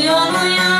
Uyan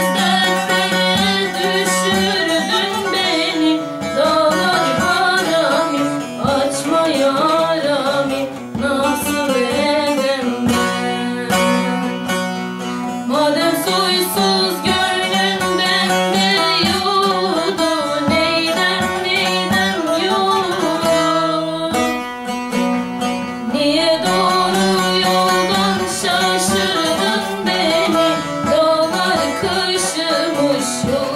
show.